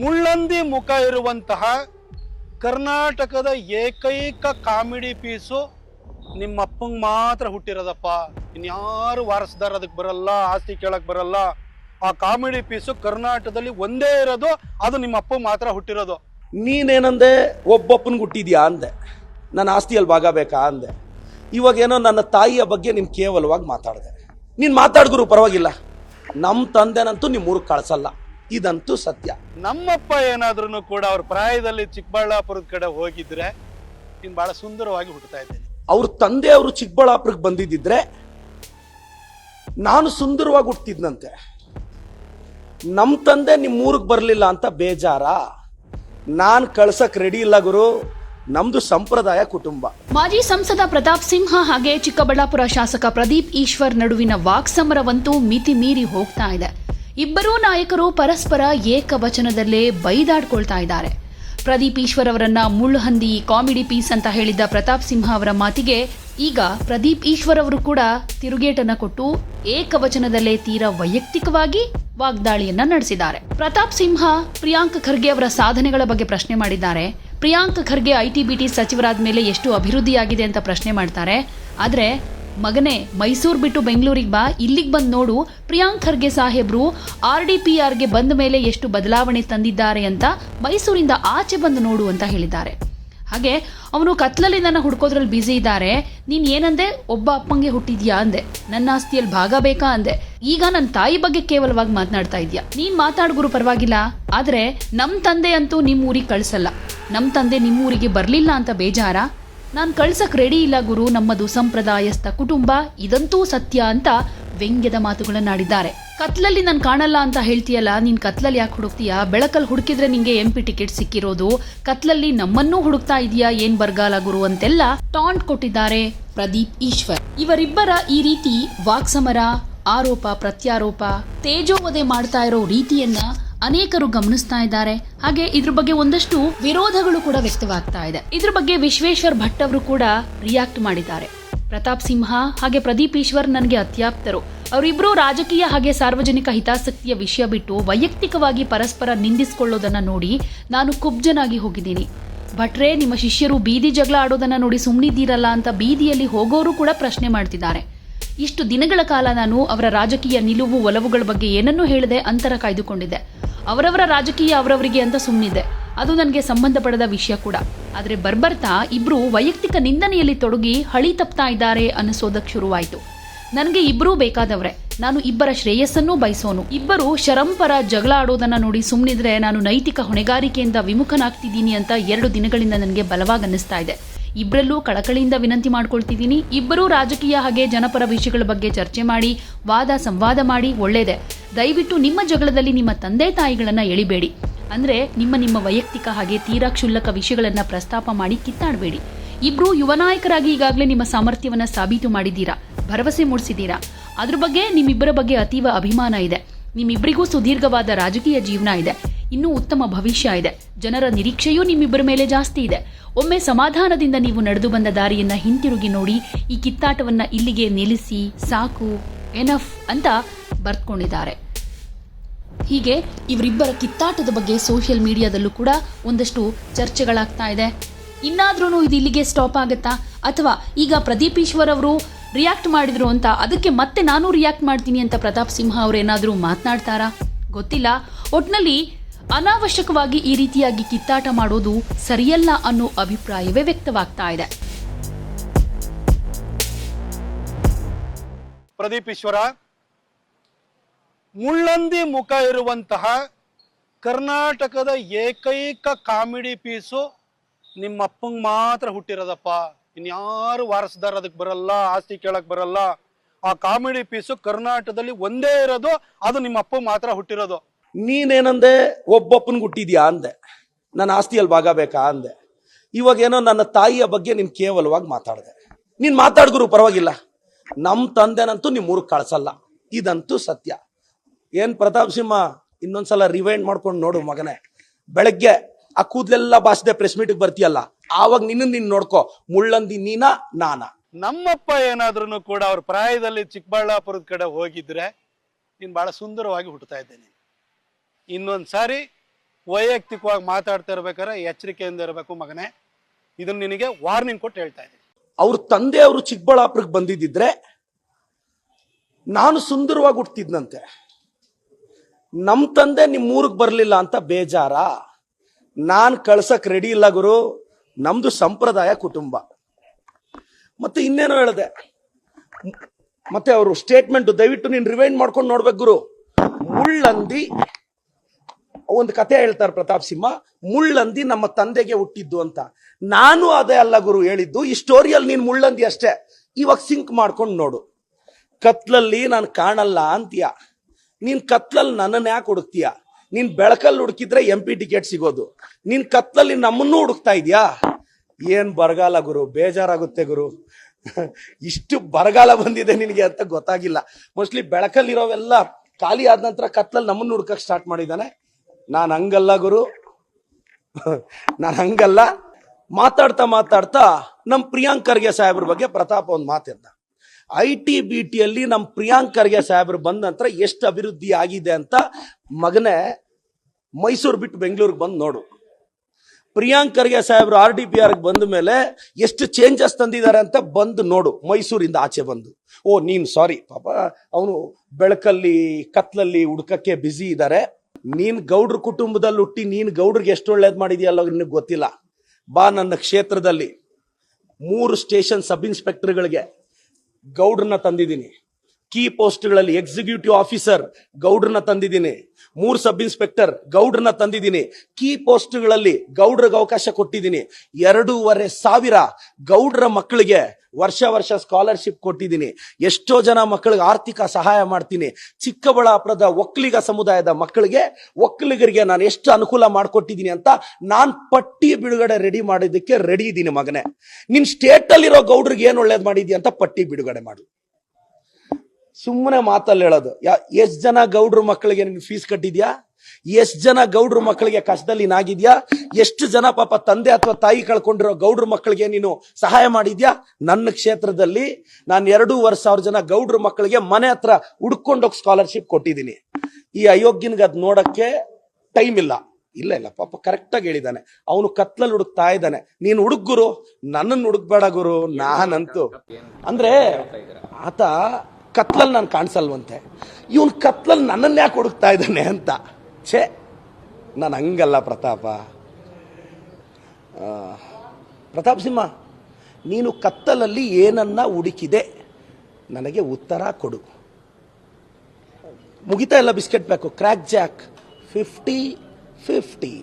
ಮುಳ್ಳಂದಿ ಮುಖ ಇರುವಂತಹ ಕರ್ನಾಟಕದ ಏಕೈಕ ಕಾಮಿಡಿ ಪೀಸು ನಿಮ್ಮ ಅಪ್ಪಂಗೆ ಮಾತ್ರ ಹುಟ್ಟಿರೋದಪ್ಪ. ಇನ್ಯಾರು ವಾರಸ್ದಾರ ಅದಕ್ಕೆ ಬರಲ್ಲ, ಆಸ್ತಿ ಕೇಳಕ್ಕೆ ಬರಲ್ಲ. ಆ ಕಾಮಿಡಿ ಪೀಸು ಕರ್ನಾಟಕದಲ್ಲಿ ಒಂದೇ ಇರೋದು, ಅದು ನಿಮ್ಮ ಅಪ್ಪ ಮಾತ್ರ ಹುಟ್ಟಿರೋದು. ನೀನೇನಂದೆ? ಒಬ್ಬಪ್ಪನ ಹುಟ್ಟಿದ್ಯಾ ಅಂದೆ. ನನ್ನ ಆಸ್ತಿಯಲ್ಲಿ ಭಾಗ ಬೇಕಾ ಅಂದೆ. ಇವಾಗೇನೋ ನನ್ನ ತಾಯಿಯ ಬಗ್ಗೆ ನಿಮ್ಮ ಕೇವಲವಾಗಿ ಮಾತಾಡಿದೆ. ನೀನು ಮಾತಾಡಿದ್ರು ಪರವಾಗಿಲ್ಲ. ನಮ್ಮ ತಂದೆನಂತೂ ನಿಮ್ಮ ಊರಿಗೆ ಕಳ್ಸಲ್ಲ. ಇದಂತೂ ಸತ್ಯ. ನಮ್ಮಪ್ಪ ಏನಾದ್ರೂ ಕೂಡ ಅವ್ರ ಪ್ರಾಯದಲ್ಲಿ ಚಿಕ್ಕಬಳ್ಳಾಪುರದ ಕಡೆ ಹೋಗಿದ್ರೆ ಇನ್ ಬಹಳ ಸುಂದರವಾಗಿ ಹುಟ್ಟುತ್ತಾ ಇದ್ದೇನೆ ಅವ್ರ ತಂದೆ ಅವರು ಚಿಕ್ಕಬಳ್ಳಾಪುರಕ್ಕೆ ಬಂದಿದ್ದಿದ್ರೆ ನಾನು ಸುಂದರವಾಗಿ ಹುಟ್ಟಿದ್ನಂತೆ ನಮ್ಮ ತಂದೆ ನಿಮ್ಮ ಊರಿಗೆ ಬರಲಿಲ್ಲ ಅಂತ ಬೇಜಾರ. ನಾನು ಕಳ್ಸಕ್ ರೆಡಿ ಇಲ್ಲ ಗುರು. ನಮ್ದು ಸಂಪ್ರದಾಯ ಕುಟುಂಬ. ಮಾಜಿ ಸಂಸದ ಪ್ರತಾಪ್ ಸಿಂಹ ಹಾಗೆ ಚಿಕ್ಕಬಳ್ಳಾಪುರ ಶಾಸಕ ಪ್ರದೀಪ್ ಈಶ್ವರ್ ನಡುವಿನ ವಾಕ್ಸಮರವಂತೂ ಮಿತಿ ಮೀರಿ ಹೋಗ್ತಾ ಇದೆ. ಇಬ್ಬರೂ ನಾಯಕರು ಪರಸ್ಪರ ಏಕವಚನದಲ್ಲೇ ಬೈದಾಡ್ಕೊಳ್ತಾ ಇದ್ದಾರೆ. ಪ್ರದೀಪ್ ಈಶ್ವರ್ ಅವರನ್ನ ಮುಳ್ಳುಹಂದಿ ಕಾಮಿಡಿ ಪೀಸ್ ಅಂತ ಹೇಳಿದ್ದ ಪ್ರತಾಪ್ ಸಿಂಹ ಅವರ ಮಾತಿಗೆ ಈಗ ಪ್ರದೀಪ್ ಈಶ್ವರ್ ಅವರು ಕೂಡ ತಿರುಗೇಟನ್ನ ಕೊಟ್ಟು ಏಕವಚನದಲ್ಲೇ ತೀರಾ ವೈಯಕ್ತಿಕವಾಗಿ ವಾಗ್ದಾಳಿಯನ್ನ ನಡೆಸಿದ್ದಾರೆ. ಪ್ರತಾಪ್ ಸಿಂಹ, ಪ್ರಿಯಾಂಕ್ ಖರ್ಗೆ ಅವರ ಸಾಧನೆಗಳ ಬಗ್ಗೆ ಪ್ರಶ್ನೆ ಮಾಡಿದ್ದಾರೆ. ಪ್ರಿಯಾಂಕ್ ಖರ್ಗೆ ಐಟಿ ಬಿಟಿ ಸಚಿವರಾದ ಮೇಲೆ ಎಷ್ಟು ಅಭಿವೃದ್ಧಿಯಾಗಿದೆ ಅಂತ ಪ್ರಶ್ನೆ ಮಾಡ್ತಾರೆ. ಆದ್ರೆ ಮಗನೇ, ಮೈಸೂರು ಬಿಟ್ಟು ಬೆಂಗಳೂರಿಗೆ ಬಾ, ಇಲ್ಲಿಗೆ ಬಂದು ನೋಡು. ಪ್ರಿಯಾಂಕ್ ಖರ್ಗೆ ಸಾಹೇಬ್ರು ಆರ್ ಡಿ ಪಿ ಆರ್ಗೆ ಬಂದ ಮೇಲೆ ಎಷ್ಟು ಬದಲಾವಣೆ ತಂದಿದ್ದಾರೆ ಅಂತ ಮೈಸೂರಿಂದ ಆಚೆ ಬಂದು ನೋಡು ಅಂತ ಹೇಳಿದ್ದಾರೆ. ಹಾಗೆ, ಅವನು ಕತ್ಲಲ್ಲಿ ನನ್ನ ಹುಡ್ಕೋದ್ರಲ್ಲಿ ಬ್ಯುಸಿ ಇದ್ದಾರೆ. ನೀನು ಏನಂದೆ? ಒಬ್ಬ ಅಪ್ಪಂಗೆ ಹುಟ್ಟಿದ್ಯಾ ಅಂದೆ. ನನ್ನ ಆಸ್ತಿಯಲ್ಲಿ ಭಾಗ ಬೇಕಾ ಅಂದೆ. ಈಗ ನನ್ನ ತಾಯಿ ಬಗ್ಗೆ ಕೇವಲವಾಗಿ ಮಾತನಾಡ್ತಾ ಇದೆಯಾ? ನೀನು ಮಾತಾಡ್ಗುರು ಪರವಾಗಿಲ್ಲ. ಆದರೆ ನಮ್ಮ ತಂದೆ ಅಂತೂ ನಿಮ್ಮ ಊರಿಗೆ ಕಳಿಸಲ್ಲ. ನಮ್ಮ ತಂದೆ ನಿಮ್ಮ ಊರಿಗೆ ಬರಲಿಲ್ಲ ಅಂತ ಬೇಜಾರ? ನಾನ್ ಕಳ್ಸಕ್ ರೆಡಿ ಇಲ್ಲ ಗುರು, ನಮ್ಮದು ಸಂಪ್ರದಾಯಸ್ಥ ಕುಟುಂಬ, ಇದಂತೂ ಸತ್ಯ ಅಂತ ವ್ಯಂಗ್ಯದ ಮಾತುಗಳನ್ನಾಡಿದ್ದಾರೆ ಕತ್ಲಲ್ಲಿ ನಾನು ಕಾಣಲ್ಲ ಅಂತ ಹೇಳ್ತೀಯಲ್ಲ, ನೀನ್ ಕತ್ಲಲ್ಲಿ ಯಾಕೆ ಹುಡುಕ್ತೀಯಾ? ಬೆಳಕಲ್ಲಿ ಹುಡುಕಿದ್ರೆ ನಿಂಗೆ ಎಂ ಪಿ ಟಿಕೆಟ್ ಸಿಕ್ಕಿರೋದು. ಕತ್ಲಲ್ಲಿ ನಮ್ಮನ್ನೂ ಹುಡುಕ್ತಾ ಇದೀಯಾ? ಏನ್ ಬರಗಾಲ ಗುರು ಅಂತೆಲ್ಲ ಟಾಂಟ್ ಕೊಟ್ಟಿದ್ದಾರೆ ಪ್ರದೀಪ್ ಈಶ್ವರ್. ಇವರಿಬ್ಬರ ಈ ರೀತಿ ವಾಕ್ಸಮರ, ಆರೋಪ, ಪ್ರತ್ಯಾರೋಪ, ತೇಜೋವಧೆ ಮಾಡ್ತಾ ಇರೋ ರೀತಿಯನ್ನ ಅನೇಕರು ಗಮನಿಸ್ತಾ ಇದ್ದಾರೆ. ಹಾಗೆ ಇದ್ರ ಬಗ್ಗೆ ಒಂದಷ್ಟು ವಿರೋಧಗಳು ಕೂಡ ವ್ಯಕ್ತವಾಗ್ತಾ ಇದೆ. ಇದ್ರ ಬಗ್ಗೆ ವಿಶ್ವೇಶ್ವರ್ ಭಟ್ ಅವರು ಕೂಡ ರಿಯಾಕ್ಟ್ ಮಾಡಿದ್ದಾರೆ. ಪ್ರತಾಪ್ ಸಿಂಹ ಹಾಗೆ ಪ್ರದೀಪ್ ಈಶ್ವರ್ ನನಗೆ ಅತ್ಯಾಪ್ತರು. ಅವರಿಬ್ಬರು ರಾಜಕೀಯ ಹಾಗೆ ಸಾರ್ವಜನಿಕ ಹಿತಾಸಕ್ತಿಯ ವಿಷಯ ಬಿಟ್ಟು ವೈಯಕ್ತಿಕವಾಗಿ ಪರಸ್ಪರ ನಿಂದಿಸಿಕೊಳ್ಳೋದನ್ನ ನೋಡಿ ನಾನು ಕುಬ್ಜನಾಗಿ ಹೋಗಿದ್ದೀನಿ. ಭಟ್ರೆ, ನಿಮ್ಮ ಶಿಷ್ಯರು ಬೀದಿ ಜಗಳ ಆಡೋದನ್ನ ನೋಡಿ ಸುಮ್ಮನಿದ್ದೀರಲ್ಲ ಅಂತ ಬೀದಿಯಲ್ಲಿ ಹೋಗೋರು ಕೂಡ ಪ್ರಶ್ನೆ ಮಾಡ್ತಿದ್ದಾರೆ. ಇಷ್ಟು ದಿನಗಳ ಕಾಲ ನಾನು ಅವರ ರಾಜಕೀಯ ನಿಲುವು ಒಲವುಗಳ ಬಗ್ಗೆ ಏನನ್ನೂ ಹೇಳದೆ ಅಂತರ ಕಾಯ್ದುಕೊಂಡಿದ್ದೆ. ಅವರವರ ರಾಜಕೀಯ ಅವರವರಿಗೆ ಅಂತ ಸುಮ್ಮನಿದೆ ಅದು ನನಗೆ ಸಂಬಂಧಪಡದ ವಿಷಯ ಕೂಡ. ಆದರೆ ಬರ್ಬರ್ತಾ ಇಬ್ರು ವೈಯಕ್ತಿಕ ನಿಂದನೆಯಲ್ಲಿ ತೊಡಗಿ ಹಳಿ ತಪ್ತಾ ಇದ್ದಾರೆ ಅನ್ನಿಸೋದಕ್ಕೆ ಶುರುವಾಯಿತು. ನನಗೆ ಇಬ್ಬರೂ ಬೇಕಾದವರೇ. ನಾನು ಇಬ್ಬರ ಶ್ರೇಯಸ್ಸನ್ನೂ ಬಯಸೋನು. ಇಬ್ಬರು ಶರಂಪರ ಜಗಳ ಆಡೋದನ್ನು ನೋಡಿ ಸುಮ್ಮನಿದ್ರೆ ನಾನು ನೈತಿಕ ಹೊಣೆಗಾರಿಕೆಯಿಂದ ವಿಮುಖನಾಗ್ತಿದ್ದೀನಿ ಅಂತ ಎರಡು ದಿನಗಳಿಂದ ನನಗೆ ಬಲವಾಗಿ ಅನ್ನಿಸ್ತಾ ಇದೆ. ಇಬ್ಬರಲ್ಲೂ ಕಳಕಳಿಯಿಂದ ವಿನಂತಿ ಮಾಡ್ಕೊಳ್ತಿದ್ದೀನಿ. ಇಬ್ಬರೂ ರಾಜಕೀಯ ಹಾಗೆ ಜನಪರ ವಿಷಯಗಳ ಬಗ್ಗೆ ಚರ್ಚೆ ಮಾಡಿ, ವಾದ ಸಂವಾದ ಮಾಡಿ, ಒಳ್ಳೇದೆ. ದಯವಿಟ್ಟು ನಿಮ್ಮ ಜಗಳದಲ್ಲಿ ನಿಮ್ಮ ತಂದೆ ತಾಯಿಗಳನ್ನು ಎಳಿಬೇಡಿ. ಅಂದರೆ ನಿಮ್ಮ ನಿಮ್ಮ ವೈಯಕ್ತಿಕ ಹಾಗೆ ತೀರಾ ಕ್ಷುಲ್ಲಕ ವಿಷಯಗಳನ್ನು ಪ್ರಸ್ತಾಪ ಮಾಡಿ ಕಿತ್ತಾಡಬೇಡಿ. ಇಬ್ಬರು ಯುವ ನಾಯಕರಾಗಿ ಈಗಾಗಲೇ ನಿಮ್ಮ ಸಾಮರ್ಥ್ಯವನ್ನು ಸಾಬೀತು ಮಾಡಿದ್ದೀರಾ? ಭರವಸೆ ಮೂಡಿಸಿದ್ದೀರಾ? ಅದ್ರ ಬಗ್ಗೆ ನಿಮ್ಮಿಬ್ಬರ ಬಗ್ಗೆ ಅತೀವ ಅಭಿಮಾನ ಇದೆ. ನಿಮ್ಮಿಬ್ಬರಿಗೂ ಸುದೀರ್ಘವಾದ ರಾಜಕೀಯ ಜೀವನ ಇದೆ. ಇನ್ನೂ ಉತ್ತಮ ಭವಿಷ್ಯ ಇದೆ. ಜನರ ನಿರೀಕ್ಷೆಯೂ ನಿಮ್ಮಿಬ್ಬರ ಮೇಲೆ ಜಾಸ್ತಿ ಇದೆ. ಒಮ್ಮೆ ಸಮಾಧಾನದಿಂದ ನೀವು ನಡೆದು ಬಂದ ದಾರಿಯನ್ನ ಹಿಂತಿರುಗಿ ನೋಡಿ, ಈ ಕಿತ್ತಾಟವನ್ನ ಇಲ್ಲಿಗೆ ನಿಲ್ಲಿಸಿ, ಸಾಕು ಎನಫ್ ಅಂತ ಬರ್ತ್ಕೊಂಡಿದ್ದಾರೆ ಹೀಗೆ ಇವರಿಬ್ಬರ ಕಿತ್ತಾಟದ ಬಗ್ಗೆ ಸೋಷಿಯಲ್ ಮೀಡಿಯಾದಲ್ಲೂ ಕೂಡ ಒಂದಷ್ಟು ಚರ್ಚೆಗಳಾಗ್ತಾ ಇದೆ. ಇನ್ನಾದ್ರೂ ಇದು ಇಲ್ಲಿಗೆ ಸ್ಟಾಪ್ ಆಗುತ್ತಾ? ಅಥವಾ ಈಗ ಪ್ರದೀಪ್ ಈಶ್ವರ್ ಅವರು ರಿಯಾಕ್ಟ್ ಮಾಡಿದ್ರು ಅಂತ ಅದಕ್ಕೆ ಮತ್ತೆ ನಾನು ರಿಯಾಕ್ಟ್ ಮಾಡ್ತೀನಿ ಅಂತ ಪ್ರತಾಪ್ ಸಿಂಹ ಅವರು ಏನಾದರೂ ಮಾತನಾಡ್ತಾರಾ? ಗೊತ್ತಿಲ್ಲ. ಒಟ್ನಲ್ಲಿ ಅನಾವಶ್ಯಕವಾಗಿ ಈ ರೀತಿಯಾಗಿ ಕಿತ್ತಾಟ ಮಾಡೋದು ಸರಿಯಲ್ಲ ಅನ್ನೋ ಅಭಿಪ್ರಾಯವೇ ವ್ಯಕ್ತವಾಗ್ತಾ ಇದೆ. ಪ್ರದೀಪ್ ಈಶ್ವರ, ಮುಳ್ಳಂದಿ ಮುಖ ಇರುವಂತಹ ಕರ್ನಾಟಕದ ಏಕೈಕ ಕಾಮಿಡಿ ಪೀಸು ನಿಮ್ಮ ಅಪ್ಪಂಗೆ ಮಾತ್ರ ಹುಟ್ಟಿರೋದಪ್ಪ. ಇನ್ಯಾರು ವಾರಸದಾರ ಅದಕ್ಕೆ ಬರಲ್ಲ, ಆಸ್ತಿ ಕೇಳಕ್ ಬರಲ್ಲ. ಆ ಕಾಮಿಡಿ ಪೀಸು ಕರ್ನಾಟಕದಲ್ಲಿ ಒಂದೇ ಇರೋದು, ಅದು ನಿಮ್ಮ ಅಪ್ಪ ಮಾತ್ರ ಹುಟ್ಟಿರೋದು. ನೀನೇನಂದೆ? ಒಬ್ಬಪ್ಪನ ಹುಟ್ಟಿದ್ಯಾ ಅಂದೆ. ನನ್ನ ಆಸ್ತಿಯಲ್ಲಿ ಭಾಗಬೇಕಾ ಅಂದೆ. ಇವಾಗೇನೋ ನನ್ನ ತಾಯಿಯ ಬಗ್ಗೆ ನೀನು ಕೇವಲವಾಗಿ ಮಾತಾಡಿದೆ. ನೀನು ಮಾತಾಡಿದ್ರು ಪರವಾಗಿಲ್ಲ. ನಮ್ಮ ತಂದೆನಂತೂ ನಿಮ್ಮ ಊರಿಗೆ ಕಳ್ಸಲ್ಲ. ಇದಂತೂ ಸತ್ಯ. ಏನ್ ಪ್ರತಾಪ್ ಸಿಂಹ, ಇನ್ನೊಂದ್ಸಲ ರಿವೈಂಡ್ ಮಾಡ್ಕೊಂಡು ನೋಡು ಮಗನೇ. ಬೆಳಗ್ಗೆ ಆ ಕೂದಲೆಲ್ಲ ಬಾಸ್ದೆ ಪ್ರೆಸ್ ಮೀಟಿಗೆ ಬರ್ತೀಯಲ್ಲ, ಆವಾಗ ನಿನ್ನ ನೀನು ನೋಡ್ಕೋ. ಮುಳ್ಳಂದಿ ನೀನಾ, ನಾನಾ. ನಮ್ಮಪ್ಪ ಏನಾದ್ರೂ ಕೂಡ ಅವ್ರ ಪ್ರಾಯದಲ್ಲಿ ಚಿಕ್ಕಬಳ್ಳಾಪುರದ ಕಡೆ ಹೋಗಿದ್ರೆ, ನೀನು ಬಹಳ ಸುಂದರವಾಗಿ ಹುಟ್ಟುತ್ತಾ ಇದ್ದೇನೆ. ಇನ್ನೊಂದು ಸಾರಿ ವೈಯಕ್ತಿಕವಾಗಿ ಮಾತಾಡ್ತಾ ಇರ್ಬೇಕಾದ್ರೆ ಎಚ್ಚರಿಕೆಯಿಂದ ಇರಬೇಕು ಮಗನೇ. ಇದನ್ನ ನಿನಗೆ ವಾರ್ನಿಂಗ್ ಕೊಟ್ಟು ಹೇಳ್ತಾ ಇದ್ದೀನಿ. ಅವ್ರ ತಂದೆ ಅವರು ಚಿಕ್ಕಬಳ್ಳಾಪುರಕ್ಕೆ ಬಂದಿದ್ದಿದ್ರೆ ನಾನು ಸುಂದರವಾಗಿ ಹುಟ್ಟಿದ್ನಂತೆ ನಮ್ಮ ತಂದೆ ನಿಮ್ಮ ಊರಿಗೆ ಬರಲಿಲ್ಲ ಅಂತ ಬೇಜಾರ. ನಾನು ಕಳ್ಸಕ್ ರೆಡಿ ಇಲ್ಲ ಗುರು. ನಮ್ದು ಸಂಪ್ರದಾಯ ಕುಟುಂಬ. ಮತ್ತೆ ಇನ್ನೇನೋ ಹೇಳಿದೆ. ಮತ್ತೆ ಅವರು ಸ್ಟೇಟ್ಮೆಂಟ್ ದಯವಿಟ್ಟು ನೀನು ರಿವೈಂಡ್ ಮಾಡ್ಕೊಂಡು ನೋಡ್ಬೇಕು ಗುರು. ಮುಳ್ಳಂದಿ ಒಂದು ಕತೆ ಹೇಳ್ತಾರೆ ಪ್ರತಾಪ್ ಸಿಂಹ, ಮುಳ್ಳಂದಿ ನಮ್ಮ ತಂದೆಗೆ ಹುಟ್ಟಿದ್ದು ಅಂತ. ನಾನು ಅದೇ ಅಲ್ಲ ಗುರು ಹೇಳಿದ್ದು, ಈ ಸ್ಟೋರಿಯಲ್ಲಿ ನೀನು ಮುಳ್ಳಂದಿ ಅಷ್ಟೇ. ಇವಾಗ ಸಿಂಕ್ ಮಾಡ್ಕೊಂಡು ನೋಡು. ಕತ್ಲಲ್ಲಿ ನಾನು ಕಾಣಲ್ಲ ಅಂತೀಯ. ನೀನು ಕತ್ಲಲ್ಲಿ ನನ್ನನ್ನು ಯಾಕೆ ಹುಡುಕ್ತೀಯ? ನೀನ್ ಬೆಳಕಲ್ಲಿ ಹುಡುಕಿದ್ರೆ ಎಂ ಪಿ ಟಿಕೆಟ್ ಸಿಗೋದು. ನೀನ್ ಕತ್ಲಲ್ಲಿ ನಮ್ಮನ್ನು ಹುಡುಕ್ತಾ ಇದೀಯಾ? ಏನು ಬರಗಾಲ ಗುರು? ಬೇಜಾರಾಗುತ್ತೆ ಗುರು. ಇಷ್ಟು ಬರಗಾಲ ಬಂದಿದೆ ನಿನಗೆ ಅಂತ ಗೊತ್ತಾಗಿಲ್ಲ. ಮೋಸ್ಟ್ಲಿ ಬೆಳಕಲ್ಲಿರೋವೆಲ್ಲ ಖಾಲಿ ಆದ ನಂತರ ಕತ್ಲಲ್ಲಿ ನಮ್ಮನ್ನು ಹುಡ್ಕಕ್ಕೆ ಸ್ಟಾರ್ಟ್ ಮಾಡಿದ್ದಾನೆ. ನಾನು ಹಂಗಲ್ಲ ಗುರು. ನಾನು ಹಂಗಲ್ಲ. ಮಾತಾಡ್ತಾ ಮಾತಾಡ್ತಾ ನಮ್ಮ ಪ್ರಿಯಾಂಕ್ ಖರ್ಗೆ ಸಾಹೇಬ್ರ ಬಗ್ಗೆ ಪ್ರತಾಪ್ ಒಂದು ಮಾತಿದ್ದ ಐ ಟಿ ಬಿ ಟಿಯಲ್ಲಿ ನಮ್ಮ ಪ್ರಿಯಾಂಕ್ ಖರ್ಗೆ ಸಾಹೇಬ್ರು ಬಂದ ನಂತರ ಎಷ್ಟು ಅಭಿವೃದ್ಧಿ ಆಗಿದೆ ಅಂತ ಮಗನೇ ಮೈಸೂರು ಬಿಟ್ಟು ಬೆಂಗಳೂರಿಗೆ ಬಂದು ನೋಡು. ಪ್ರಿಯಾಂಕ್ ಖರ್ಗೆ ಸಾಹೇಬ್ರು ಆರ್ ಡಿ ಪಿ ಆರ್ಗೆ ಬಂದ ಮೇಲೆ ಎಷ್ಟು ಚೇಂಜಸ್ ತಂದಿದ್ದಾರೆ ಅಂತ ಬಂದು ನೋಡು. ಮೈಸೂರಿಂದ ಆಚೆ ಬಂದು. ಓ, ನೀನ್ ಸಾರಿ ಪಾಪ. ಅವನು ಬೆಳಕಲ್ಲಿ, ಕತ್ಲಲ್ಲಿ, ಹುಡುಕಕ್ಕೆ ಬ್ಯುಸಿ ಇದ್ದಾರೆ ನೀನ್ ಗೌಡ್ರ ಕುಟುಂಬದಲ್ಲಿ ಹುಟ್ಟಿ ನೀನ್ ಗೌಡ್ರಿಗೆ ಎಷ್ಟು ಒಳ್ಳೇದ್ ಮಾಡಿದ್ಯಲ್ಲ ನಿನಗೆ ಗೊತ್ತಿಲ್ಲ. ಬಾ ನನ್ನ ಕ್ಷೇತ್ರದಲ್ಲಿ ಮೂರು ಸ್ಟೇಷನ್ ಸಬ್ ಇನ್ಸ್ಪೆಕ್ಟರ್ಗಳಿಗೆ ಗೌಡ್ರನ್ನ ತಂದಿದ್ದೀನಿ. ಕೀ ಪೋಸ್ಟ್ಗಳಲ್ಲಿ ಎಕ್ಸಿಕ್ಯೂಟಿವ್ ಆಫೀಸರ್ ಗೌಡ್ರನ್ನ ತಂದಿದ್ದೀನಿ. ಮೂರು ಸಬ್ ಇನ್ಸ್ಪೆಕ್ಟರ್ ಗೌಡ್ರನ್ನ ತಂದಿದ್ದೀನಿ. ಕೀ ಪೋಸ್ಟ್ಗಳಲ್ಲಿ ಗೌಡ್ರಿಗೆ ಅವಕಾಶ ಕೊಟ್ಟಿದ್ದೀನಿ. ಎರಡೂವರೆ ಸಾವಿರ ಗೌಡ್ರ ಮಕ್ಕಳಿಗೆ ವರ್ಷ ವರ್ಷ ಸ್ಕಾಲರ್ಶಿಪ್ ಕೊಟ್ಟಿದ್ದೀನಿ. ಎಷ್ಟೋ ಜನ ಮಕ್ಕಳಿಗೆ ಆರ್ಥಿಕ ಸಹಾಯ ಮಾಡ್ತೀನಿ. ಚಿಕ್ಕಬಳ್ಳಾಪುರದ ಒಕ್ಕಲಿಗ ಸಮುದಾಯದ ಮಕ್ಕಳಿಗೆ ಒಕ್ಕಲಿಗರಿಗೆ ನಾನು ಎಷ್ಟು ಅನುಕೂಲ ಮಾಡಿಕೊಟ್ಟಿದ್ದೀನಿ ಅಂತ ನಾನು ಪಟ್ಟಿ ಬಿಡುಗಡೆ ರೆಡಿ ಮಾಡಿದ್ದಕ್ಕೆ ರೆಡಿ ಇದ್ದೀನಿ ಮಗನೇ. ನಿನ್ನ ಸ್ಟೇಟ್ ಅಲ್ಲಿರೋ ಗೌಡ್ರಿಗೆ ಏನು ಒಳ್ಳೇದು ಮಾಡಿದ್ಯಾ ಅಂತ ಪಟ್ಟಿ ಬಿಡುಗಡೆ ಮಾಡು. ಸುಮ್ಮನೆ ಮಾತಲ್ಲಿ ಹೇಳೋದು. ಯಾ, ಎಷ್ಟ್ ಜನ ಗೌಡ್ರ ಮಕ್ಕಳಿಗೆ ನೀನು ಫೀಸ್ ಕಟ್ಟಿದ್ಯಾ? ಎಷ್ಟು ಜನ ಗೌಡ್ರ ಮಕ್ಕಳಿಗೆ ಕಷ್ಟದಲ್ಲಿ ನಾಗಿದ್ಯಾ? ಎಷ್ಟು ಜನ ಪಾಪ ತಂದೆ ಅಥವಾ ತಾಯಿ ಕಳ್ಕೊಂಡಿರೋ ಗೌಡ್ರ ಮಕ್ಕಳಿಗೆ ನೀನು ಸಹಾಯ ಮಾಡಿದ್ಯಾ? ನನ್ನ ಕ್ಷೇತ್ರದಲ್ಲಿ ನಾನು ಎರಡೂವರೆ ಸಾವಿರ ಜನ ಗೌಡ್ರ ಮಕ್ಕಳಿಗೆ ಮನೆ ಹತ್ರ ಹುಡ್ಕೊಂಡೋಗಿ ಸ್ಕಾಲರ್ಶಿಪ್ ಕೊಟ್ಟಿದ್ದೀನಿ. ಈ ಅಯೋಗ್ಯನಿಗೆ ಅದ್ ನೋಡಕ್ಕೆ ಟೈಮ್ ಇಲ್ಲ. ಇಲ್ಲ ಇಲ್ಲ, ಪಾಪ ಕರೆಕ್ಟಾಗಿ ಹೇಳಿದ್ದಾನೆ ಅವನು ಕತ್ಲಲ್ಲಿ ಹುಡುಕ್ತಾ ಇದ್ದಾನೆ. ನೀನು ಹುಡುಗ್ಗುರು ನನ್ನನ್ನು ಹುಡುಕ್ಬೇಡ ಗುರು. ನಾನಂತೂ. ಅಂದ್ರೆ ಆತ ಕತ್ಲಲ್ಲಿ ನಾನು ಕಾಣಿಸಲ್ವಂತೆ. ಇವನು ಕತ್ಲಲ್ಲಿ ನನ್ನನ್ನು ಯಾಕೆ ಹುಡುಕ್ತಾ ಇದ್ದಾನೆ ಅಂತ. ಛೇ, ನಾನು ಹಂಗಲ್ಲ ಪ್ರತಾಪ. ಪ್ರತಾಪ್ ಸಿಂಹ, ನೀನು ಕತ್ತಲಲ್ಲಿ ಏನನ್ನ ಹುಡುಕಿದೆ ನನಗೆ ಉತ್ತರ ಕೊಡು. ಮುಗಿತಾ ಇಲ್ಲ ಬಿಸ್ಕೆಟ್ ಬೇಕು ಕ್ರ್ಯಾಕ್ ಜಾಕ್, ಫಿಫ್ಟಿ ಫಿಫ್ಟಿ.